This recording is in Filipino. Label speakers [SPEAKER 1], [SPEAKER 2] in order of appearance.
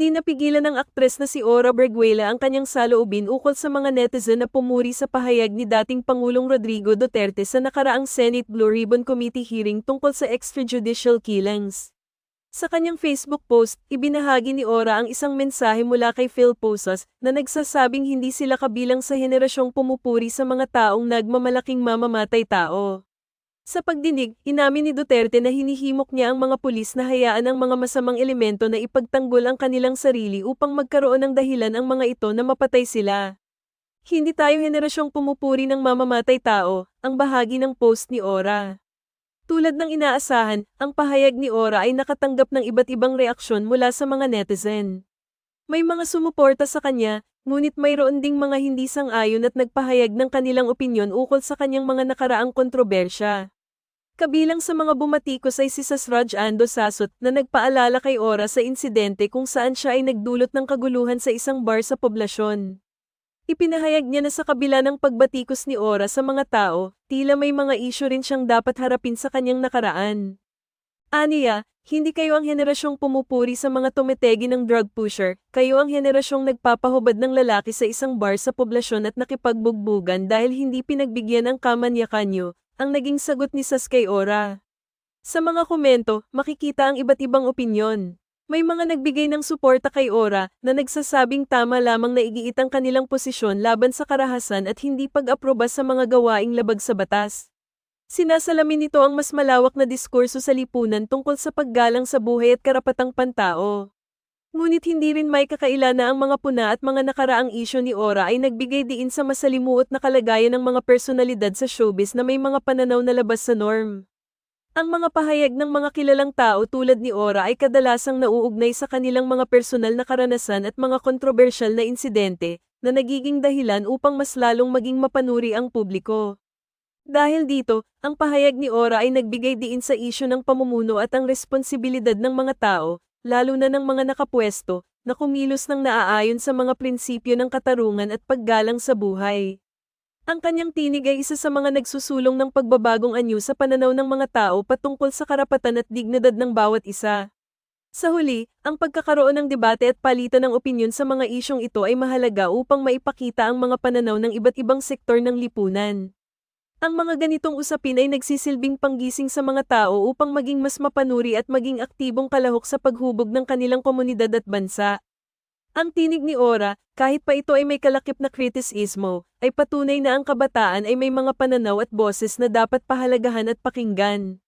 [SPEAKER 1] Hindi napigilan ng aktres na si Ora Berguela ang kanyang saloobin ukol sa mga netizen na pumuri sa pahayag ni dating Pangulong Rodrigo Duterte sa nakaraang Senate Blue Ribbon Committee hearing tungkol sa extrajudicial killings. Sa kanyang Facebook post, ibinahagi ni Ora ang isang mensahe mula kay Phil Posas na nagsasabing hindi sila kabilang sa henerasyong pumupuri sa mga taong nagmamalaking mamamatay tao. Sa pagdinig, inamin ni Duterte na hinihimok niya ang mga pulis na hayaan ang mga masamang elemento na ipagtanggol ang kanilang sarili upang magkaroon ng dahilan ang mga ito na mapatay sila. Hindi tayo henerasyong pumupuri ng mamamatay tao, ang bahagi ng post ni Ora. Tulad ng inaasahan, ang pahayag ni Ora ay nakatanggap ng iba't ibang reaksyon mula sa mga netizen. May mga sumuporta sa kanya, ngunit mayroon ding mga hindi sang-ayon at nagpahayag ng kanilang opinyon ukol sa kanyang mga nakaraang kontrobersya. Kabilang sa mga bumatikos ay si Sasraj Ando Sasot na nagpaalala kay Ora sa insidente kung saan siya ay nagdulot ng kaguluhan sa isang bar sa poblasyon. Ipinahayag niya na sa kabila ng pagbatikos ni Ora sa mga tao, tila may mga isyu rin siyang dapat harapin sa kanyang nakaraan. Aniya, hindi kayo ang henerasyong pumupuri sa mga tumetegi ng drug pusher, kayo ang henerasyong nagpapahubad ng lalaki sa isang bar sa poblasyon at nakipagbugbugan dahil hindi pinagbigyan ang kamanyakan niyo, ang naging sagot ni Sas kay Ora. Sa mga komento, makikita ang iba't ibang opinyon. May mga nagbigay ng suporta kay Ora na nagsasabing tama lamang na igiit ang kanilang posisyon laban sa karahasan at hindi pag-aproba sa mga gawaing labag sa batas. Sinasalamin nito ang mas malawak na diskurso sa lipunan tungkol sa paggalang sa buhay at karapatang pantao. Ngunit hindi rin may kakaila na ang mga puna at mga nakaraang isyo ni Ora ay nagbigay diin sa masalimuot na kalagayan ng mga personalidad sa showbiz na may mga pananaw na labas sa norm. Ang mga pahayag ng mga kilalang tao tulad ni Ora ay kadalasang nauugnay sa kanilang mga personal na karanasan at mga kontrobersyal na insidente na nagiging dahilan upang mas lalong maging mapanuri ang publiko. Dahil dito, ang pahayag ni Ora ay nagbigay diin sa isyo ng pamumuno at ang responsibilidad ng mga tao, lalo na ng mga nakapwesto, na kumilos ng naaayon sa mga prinsipyo ng katarungan at paggalang sa buhay. Ang kanyang tinig ay isa sa mga nagsusulong ng pagbabagong anyo sa pananaw ng mga tao patungkol sa karapatan at dignidad ng bawat isa. Sa huli, ang pagkakaroon ng debate at palitan ng opinyon sa mga isyong ito ay mahalaga upang maipakita ang mga pananaw ng iba't ibang sektor ng lipunan. Ang mga ganitong usapin ay nagsisilbing panggising sa mga tao upang maging mas mapanuri at maging aktibong kalahok sa paghubog ng kanilang komunidad at bansa. Ang tinig ni Ora, kahit pa ito ay may kalakip na kritisismo, ay patunay na ang kabataan ay may mga pananaw at boses na dapat pahalagahan at pakinggan.